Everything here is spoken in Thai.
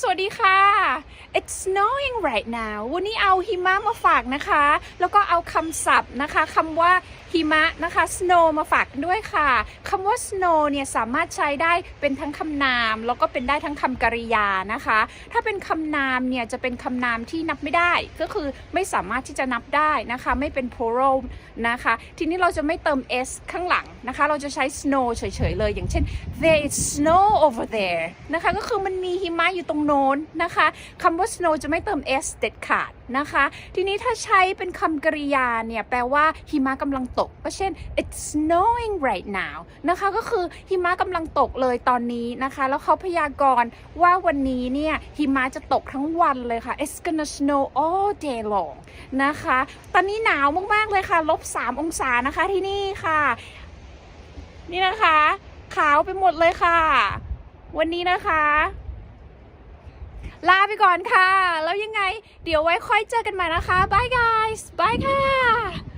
สวัสดีค่ะ It's snowing right now วันนี้เอาหิมะมาฝากนะคะ แล้วก็เอาคำศัพท์นะคะคำว่าหิมะนะคะ snow มาฝากด้วยค่ะคำว่า snow เนี่ยสามารถใช้ได้เป็นทั้งคำนาม แล้วก็เป็นได้ทั้งคำกริยานะคะ ถ้าเป็นคำนามเนี่ยจะเป็นคำนามที่นับไม่ได้ ก็คือไม่สามารถที่จะนับได้นะคะ ไม่เป็น plural นะคะ ทีนี้เราจะไม่เติม s ข้างหลังนะคะ เราจะใช้ snow เฉยๆเลย อย่างเช่น there is snow over there นะคะ ก็คือมันมีหิมะอยู่ตรงโน้นนะคะคำว่า snow จะไม่เติม s เด็ดขาดนะคะ ทีนี้ถ้าใช้เป็นคำกริยาเนี่ยแปลว่าหิมะกำลังตก ก็เช่น it's snowing right now นะคะก็คือหิมะกำลังตกเลยตอนนี้นะคะ แล้วเขาพยากรณ์ว่าวันนี้เนี่ยหิมะจะตกทั้งวันเลยค่ะ it's gonna snow all day long นะคะ ตอนนี้หนาวมากๆเลยค่ะลบ3องศานะคะที่นี่ค่ะ นี่นะคะ ขาวไปหมดเลยค่ะ วันนี้นะคะ ลาไปก่อนค่ะ แล้วยังไง เดี๋ยวไว้ค่อยเจอกันใหม่นะคะบาย guys บายค่ะ